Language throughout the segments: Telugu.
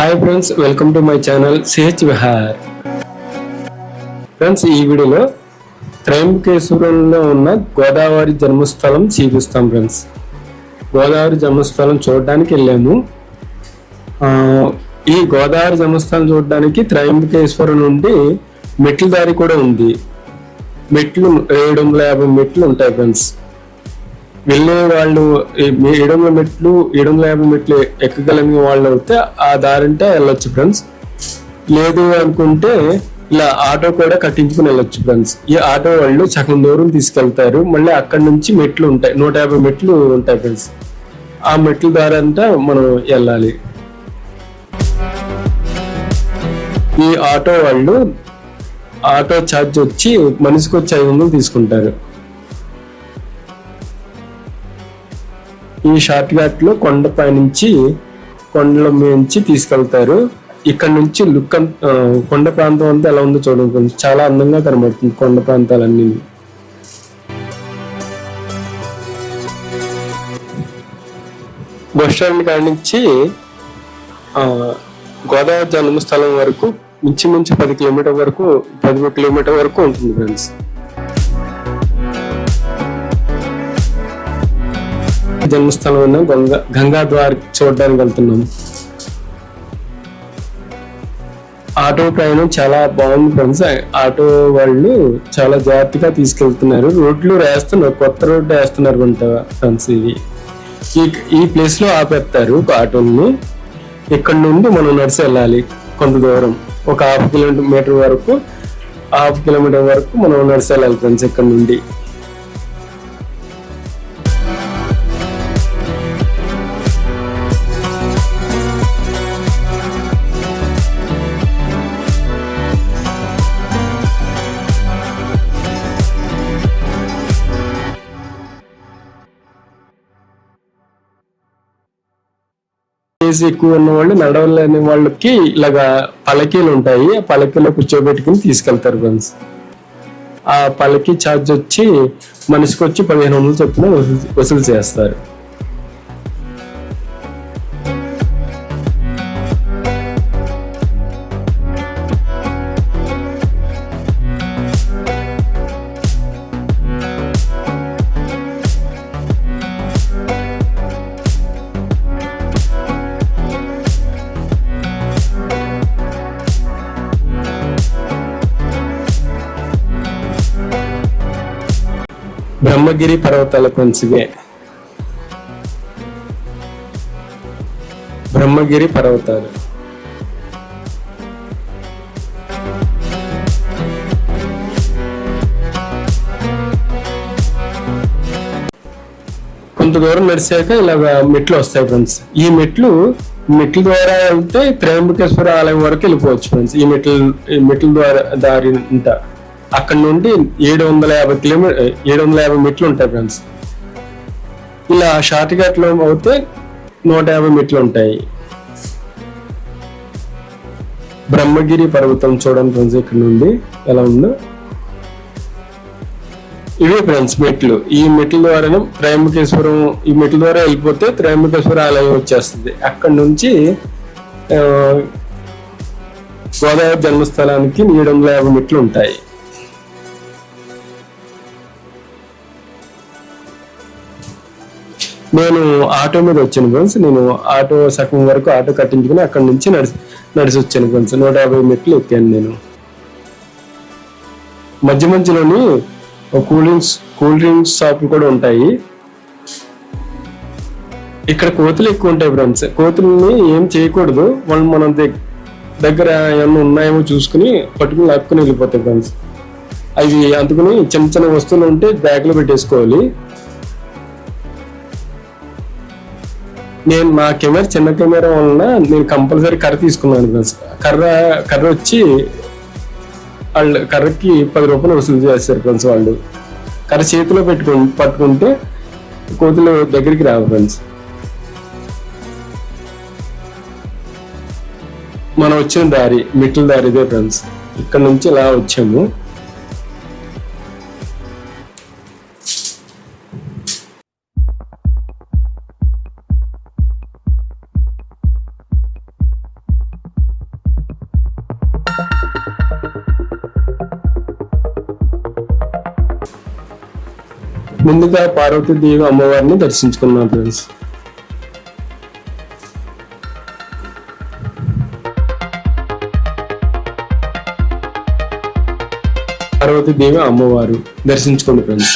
Hi friends welcome to my channel CH Vihar friends ఈ వీడియోలో త్రయంకేశ్వరంలో ఉన్న గోదావరి జన్మస్థలం చూపిస్తాం ఫ్రెండ్స్ గోదావరి జన్మస్థలం చూడడానికి వెళ్ళాము. ఈ గోదావరి జన్మస్థలం చూడడానికి త్రయంబకేశ్వరం నుండి మెట్ల దారి కూడా ఉంది. మెట్లు ఏడు వందల యాభై మెట్లు ఉంటాయి ఫ్రెండ్స్ వెళ్ళే వాళ్ళు మీ ఏడు వందల మెట్లు ఏడు వందల యాభై మెట్లు ఎక్కగలిగిన వాళ్ళు అయితే ఆ దారింటే వెళ్ళొచ్చు ఫ్రెండ్స్. లేదు అనుకుంటే ఇలా ఆటో కూడా కట్టించుకుని వెళ్ళొచ్చు ఫ్రెండ్స్. ఈ ఆటో వాళ్ళు సగం దూరం తీసుకెళ్తారు. మళ్ళీ అక్కడ నుంచి మెట్లు ఉంటాయి. నూట యాభై మెట్లు ఉంటాయి ఫ్రెండ్స్. ఆ మెట్ల ద్వారా అంతా మనం వెళ్ళాలి. ఈ ఆటో వాళ్ళు ఆటో ఛార్జ్ వచ్చి మనిషికి వచ్చి ఐదు వందలు తీసుకుంటారు. ఈ షార్ట్ కట్ కొండపై నుంచి కొండల నుంచి తీసుకెళ్తారు. ఇక్కడ నుంచి లుక్ కొండ ప్రాంతం అంతా ఎలా ఉందో చూడండి చాలా అందంగా కనబడుతుంది కొండ ప్రాంతాలన్నీ. బస్ స్టాండ్ కాడి నుంచి గోదావరి జన్మస్థలం వరకు మించుమించు పది కిలోమీటర్ వరకు పది కిలోమీటర్ వరకు ఉంటుంది ఫ్రెండ్స్. జన్మస్థలం గంగా గంగా ద్వార్ చూడడానికి వెళ్తున్నాం. ఆటో ప్రయాణం చాలా బాగుంది ఫ్రెండ్స్. ఆటో వాళ్ళు చాలా జాగ్రత్తగా తీసుకెళ్తున్నారు. రోడ్లు వేస్తున్నారు కొత్త రోడ్డు వేస్తున్నారు కొంత ఫ్రెండ్స్ ఇది ఈ ఈ ప్లేస్లో ఆపేస్తారు ఒక ఆటోని. ఇక్కడ నుండి మనం నడిచి వెళ్ళాలి కొంత దూరం. ఒక హాఫ్ కిలోమీటర్ వరకు హాఫ్ కిలోమీటర్ వరకు మనం నడిచి వెళ్ళాలి ఫ్రెండ్స్ ఇక్కడ నుండి. ఏజ్ ఎక్కువ ఉన్న వాళ్ళు నడవలేని వాళ్ళకి ఇలాగా పలకీలు ఉంటాయి. ఆ పలకీలో కూర్చోబెట్టుకుని తీసుకెళ్తారు ఫ్రెండ్స్ ఆ పలకీ ఛార్జ్ వచ్చి మనిషికి వచ్చి పదిహేను వందలు చొప్పున వసూలు- వసూలు చేస్తారు. బ్రహ్మగిరి పర్వతాల కొంచెమే. బ్రహ్మగిరి పర్వతాలు. కొంత దూరం నడిచాక ఇలాగ మెట్లు వస్తాయి ఫ్రెండ్స్. ఈ మెట్లు మెట్ల ద్వారా వెళ్తే త్రయంబకేశ్వర ఆలయం వరకు వెళ్ళిపోవచ్చు ఫ్రెండ్స్. ఈ మెట్లు ఈ మెట్ల ద్వారా దారి ఉంటా అక్కడ నుండి ఏడు వందల యాభై కిలోమీటర్ ఏడు వందల యాభై మెట్లు ఉంటాయి ఫ్రెండ్స్. ఇలా షార్ట్ కట్లో అయితే నూట యాభై మెట్లు ఉంటాయి. బ్రహ్మగిరి పర్వతం చూడండి ఫ్రెండ్స్ ఇక్కడ నుండి ఎలా ఉందో. ఇవే ఫ్రెండ్స్ మెట్లు. ఈ మెట్ల ద్వారానే త్రయంబకేశ్వరం ఈ మెట్ల ద్వారా వెళ్ళిపోతే త్రయంబకేశ్వర ఆలయం వచ్చేస్తుంది. అక్కడ నుంచి గోదావరి జన్మస్థలానికి ఏడు వందల యాభై మెట్లు ఉంటాయి. నేను ఆటో మీద వచ్చాను ఫ్రెండ్స్ నేను ఆటో సగం వరకు ఆటో కట్టించుకుని అక్కడి నుంచి నడిచి నడిచి వచ్చాను ఫ్రెండ్స్ నూట యాభై మెట్లు ఎక్కాను నేను. మధ్య మధ్యలోని కూల్ డ్రింక్స్ కూల్ డ్రింక్స్ షాపులు కూడా ఉంటాయి. ఇక్కడ కోతులు ఎక్కువ ఉంటాయి ఫ్రెండ్స్. కోతుల్ని ఏం చేయకూడదు. వాళ్ళు మన దగ్గర ఏమన్నా ఉన్నాయేమో చూసుకుని పట్టుకుని లాక్కుని వెళ్ళిపోతాయి ఫ్రెండ్స్. అవి అందుకుని చిన్న చిన్న వస్తువులు ఉంటే బ్యాగ్లో పెట్టేసుకోవాలి. నేను నా కెమెరా చిన్న కెమెరా వలన నేను కంపల్సరీ కర్ర తీసుకున్నాను ఫ్రెండ్స్ కర్ర కర్ర వచ్చి వాళ్ళు కర్రకి పది రూపాయలు వసూలు చేస్తారు ఫ్రెండ్స్ వాళ్ళు. కర్ర చేతిలో పెట్టుకు పట్టుకుంటే కోతులు దగ్గరికి రావు ఫ్రెండ్స్. మనం వచ్చిన దారి మిట్ల దారి ఇదే ఫ్రెండ్స్. ఇక్కడ నుంచి ఇలా వచ్చాము. ముందుగా పార్వతీదేవి అమ్మవారిని దర్శించుకున్నాం ఫ్రెండ్స్ పార్వతీదేవి అమ్మవారు దర్శించుకోండి ఫ్రెండ్స్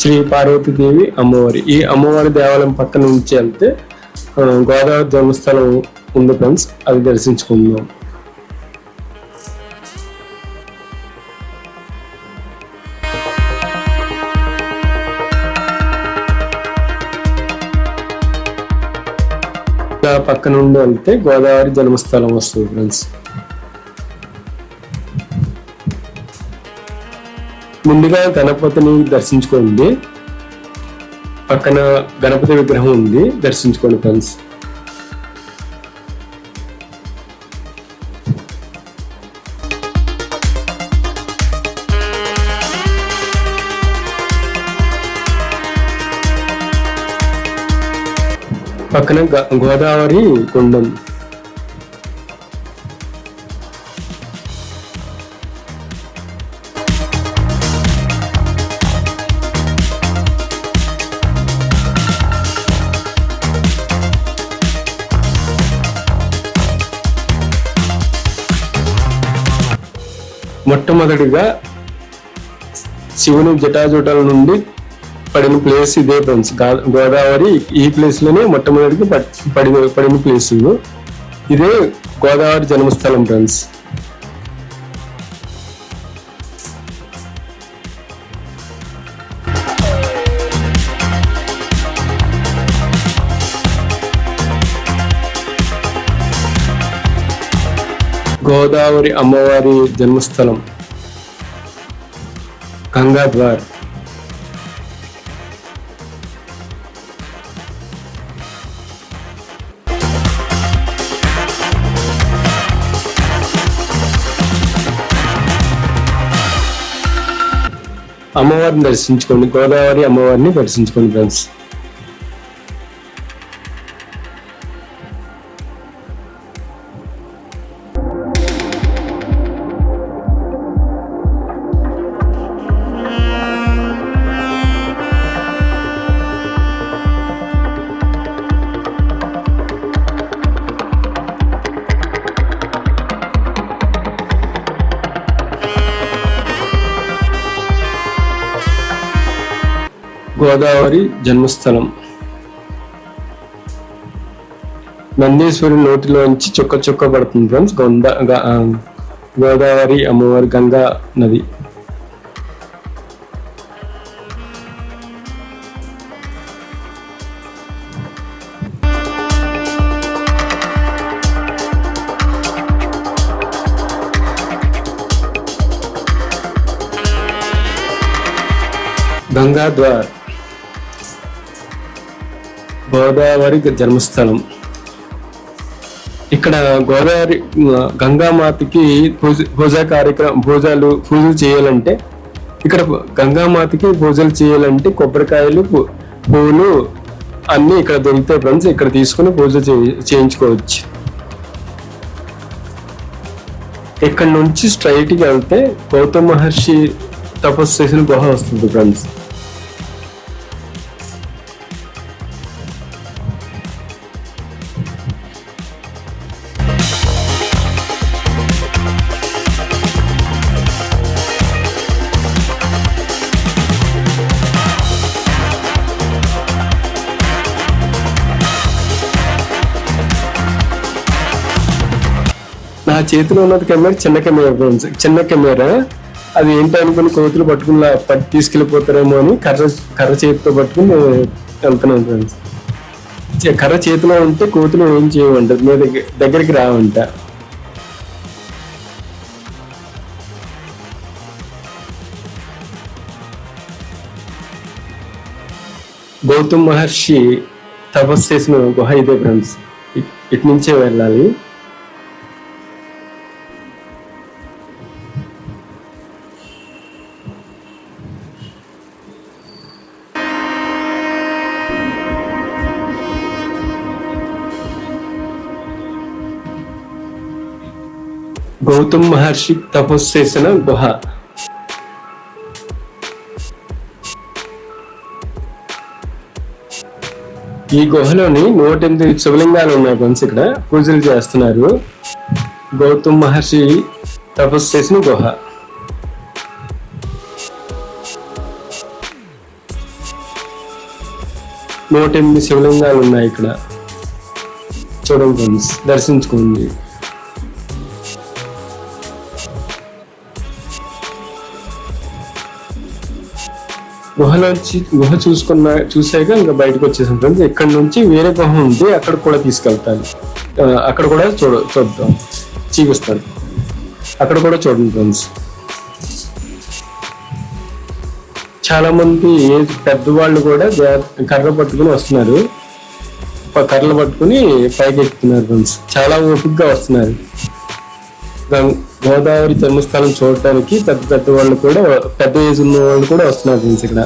శ్రీ పార్వతీదేవి అమ్మవారి. ఈ అమ్మవారి దేవాలయం పక్కన నుంచి వెళ్తే గోదావరి జన్మస్థలం ఉంది ఫ్రెండ్స్. అది దర్శించుకుందాం. పక్క నుండి వెళ్తే గోదావరి జన్మస్థలం వస్తుంది ఫ్రెండ్స్. ముందుగా గణపతిని దర్శించుకోండి. పక్కన గణపతి విగ్రహం ఉంది. దర్శించుకోండి ఫ్రెండ్స్. పక్కన గ- గోదావరి కొండం. మొట్టమొదటిగా శివుని జటాజుటాల నుండి పడిన ప్లేస్ ఇదే ఫ్రెండ్స్ గోదావరి ఈ ప్లేస్లోనే మొట్టమొదటిగా పడిన పడిన ప్లేస్ ఇదే. గోదావరి జన్మస్థలం ఫ్రెండ్స్ గోదావరి అమ్మవారి జన్మస్థలం. గంగాద్వార్. అమ్మవారిని దర్శించుకోండి. గోదావరి అమ్మవారిని దర్శించుకోండి ఫ్రెండ్స్ గోదావరి జన్మస్థలం. నందీశ్వరి నోటిలోంచి చుక్క చుక్క పడుతుంది ఫ్రెండ్స్. గొంద గ- గోదావరి అమ్మవారి గంగా నది. గంగాద్వార్ గోదావరి జన్మస్థలం. ఇక్కడ గోదావరి గంగామాతకి పూజ పూజా కార్యక్రమం పూజలు పూజలు చేయాలంటే ఇక్కడ గంగామాతకి పూజలు చేయాలంటే కొబ్బరికాయలు పూలు పువ్వులు ఇక్కడ దొరుకుతాయి ఫ్రెండ్స్. ఇక్కడ తీసుకుని పూజ చేయి- చేయించుకోవచ్చు. ఇక్కడ నుంచి స్ట్రైట్కి వెళ్తే గౌతమ మహర్షి తపస్సు చేసిన గుహ వస్తుంది ఫ్రెండ్స్. చేతిలో ఉన్నది కెమెరా చిన్న కెమెరా చిన్న కెమెరా. అది ఏంటి అనుకుని కోతులు పట్టుకుని పట్టి తీసుకెళ్ళిపోతారేమో అని కర్ర కర్ర చేతితో పట్టుకుని వెళ్తున్నాను ఫ్రెండ్స్. కర్ర చేతిలో ఉంటే కోతులు ఏం చేయవంట? మీ దగ్గర దగ్గరికి రావంట. గౌతమ్ మహర్షి తపస్సు చేసిన గుహ ఇదే ఫ్రెండ్స్. ఇటు నుంచే వెళ్ళాలి. గౌతమ్ మహర్షి తపస్సు చేసిన గుహ. ఈ గుహలోని నూట ఎనిమిది శివలింగాలు ఉన్నాయి ఫ్రెండ్స్ ఇక్కడ. పూజలు చేస్తున్నారు. గౌతమ్ మహర్షి తపస్సు చేసిన గుహ. నూట ఎనిమిది శివలింగాలు ఉన్నాయి ఇక్కడ. చూడండి ఫ్రెండ్స్ దర్శించుకోండి. గుహలోంచి గుహ చూసుకున్న చూసాక ఇంకా బయటకు వచ్చేసాం ఫ్రెండ్స్. ఇక్కడ నుంచి వేరే గుహ ఉంది అక్కడ కూడా తీసుకెళ్తాను. అక్కడ కూడా చూడ చూద్దాం. చూపిస్తాను. అక్కడ కూడా చూడండి ఫ్రెండ్స్. చాలా మంది ఏజ్ పెద్దవాళ్ళు కూడా కర్ర పట్టుకుని వస్తున్నారు. కర్రలు పట్టుకుని పైకి ఎక్కుతున్నారు ఫ్రెండ్స్. చాలా ఓపికగా వస్తున్నారు. గోదావరి జన్మస్థానం చూడటానికి పెద్ద పెద్ద వాళ్ళు కూడా పెద్ద ఏజ్ ఉన్న వాళ్ళు కూడా వస్తున్నారు ఫ్రెండ్స్ ఇక్కడ.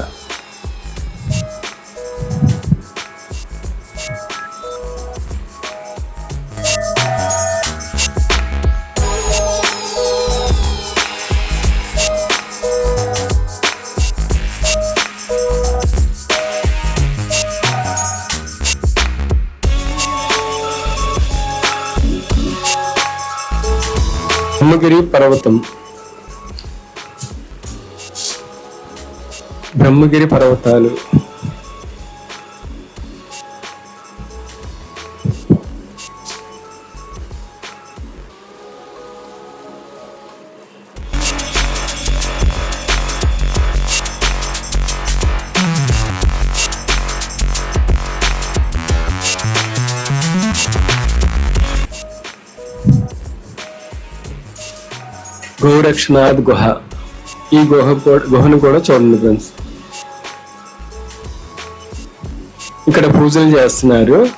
బ్రహ్మగిరి పర్వతం. బ్రహ్మగిరి పర్వతాలు. గోరక్షనాథ్ గుహ. ఈ గుహ కూడా- గుహను కూడా చూడండి ఫ్రెండ్స్. ఇక్కడ పూజలు చేస్తున్నారు.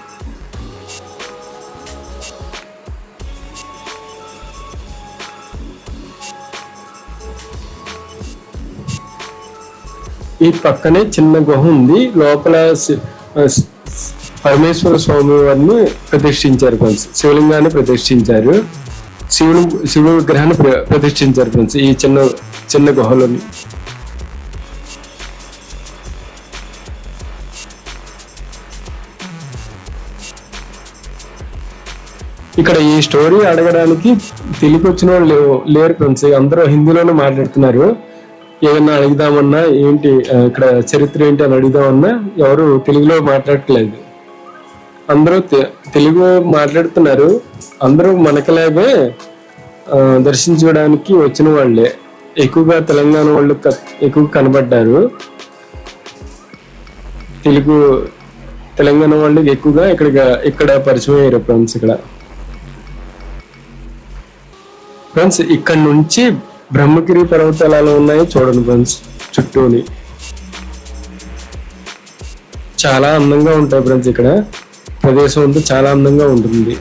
ఈ పక్కనే చిన్న గుహ ఉంది. లోపల పరమేశ్వర స్వామి వారిని ప్రతిష్ఠించారు ఫ్రెండ్స్. శివలింగాన్ని ప్రతిష్ఠించారు. శివుడు శివుడు విగ్రహాన్ని ప్ర- ప్రతిష్ఠించారు ఫ్రెండ్స్ ఈ చిన్న చిన్న గుహలోని. ఇక్కడ ఈ స్టోరీ అడగడానికి తెలుగు వచ్చిన వాళ్ళు లేవు- లేరు ఫ్రెండ్స్ అందరూ హిందీలోనే మాట్లాడుతున్నారు. ఏదన్నా అడుగుదామన్నా ఏంటి ఇక్కడ చరిత్ర ఏంటి అని అడుగుదామన్నా ఎవరు తెలుగులో మాట్లాడట్లేదు. అందరూ తెలుగు మాట్లాడుతున్నారు. అందరూ మనకలాగే దర్శించడానికి దర్శించుకోవడానికి వచ్చిన వాళ్ళే. ఎక్కువగా తెలంగాణ వాళ్ళు ఎక్కువ కనబడ్డారు. తెలుగు తెలంగాణ వాళ్ళు ఎక్కువగా ఇక్కడ ఇక్కడ పరిచయం అయ్యారు ఫ్రెండ్స్ ఇక్కడ. ఫ్రెండ్స్ ఇక్కడ నుంచి బ్రహ్మగిరి పర్వతాలలో ఉన్నాయి చూడండి ఫ్రెండ్స్ చుట్టూని. చాలా అందంగా ఉంటాయి ఫ్రెండ్స్ ఇక్కడ. ప్రదేశం ఉంటే చాలా అందంగా ఉంటుంది.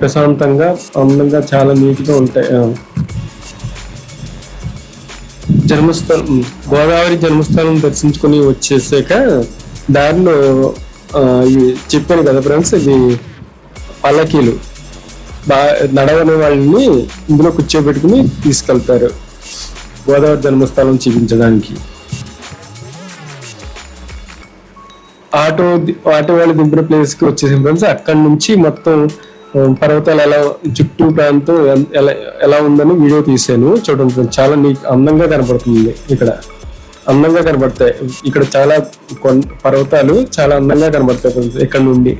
ప్రశాంతంగా అందంగా చాలా నీట్గా ఉంటాయి. జన్మస్థలం గోదావరి జన్మస్థలం దర్శించుకొని వచ్చేసాక దారిలో చెప్పాను కదా ఫ్రెండ్స్ ఇది పల్లకీలు. బా నడవని వాళ్ళని ఇందులో కూర్చోబెట్టుకుని తీసుకెళ్తారు. గోదావరి ధర్మస్థలం చూపించడానికి. ఆటో ఆటో వాళ్ళు దింపిన ప్లేస్కి వచ్చేసిన ఫ్రెండ్స్ అక్కడి నుంచి మొత్తం పర్వతాలు ఎలా చుట్టూ ప్రాంతం ఎలా ఎలా ఉందని వీడియో తీసాను చూడండి చాలా నీట్ అందంగా కనపడుతుంది ఇక్కడ. అందంగా కనబడతాయి. ఇక్కడ చాలా పర్వతాలు చాలా అందంగా కనబడతాయి ఇక్కడ నుండి.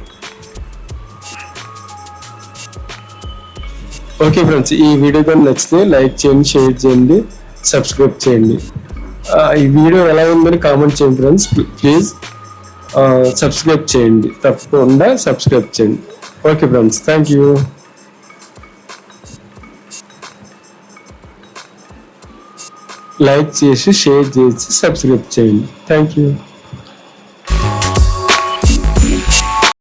ఓకే ఫ్రెండ్స్ ఈ వీడియో కానీ నచ్చితే లైక్ చేయండి షేర్ చేయండి. సబ్స్క్రైబ్ చేయండి. ఈ వీడియో ఎలా ఉందని కామెంట్ చేయండి ఫ్రెండ్స్ ప్లీజ్ సబ్స్క్రైబ్ చేయండి. తప్పకుండా సబ్స్క్రైబ్ చేయండి. Okay friends thank you like చేసి షేర్ చేసి సబ్స్క్రైబ్ చేయండి. Thank you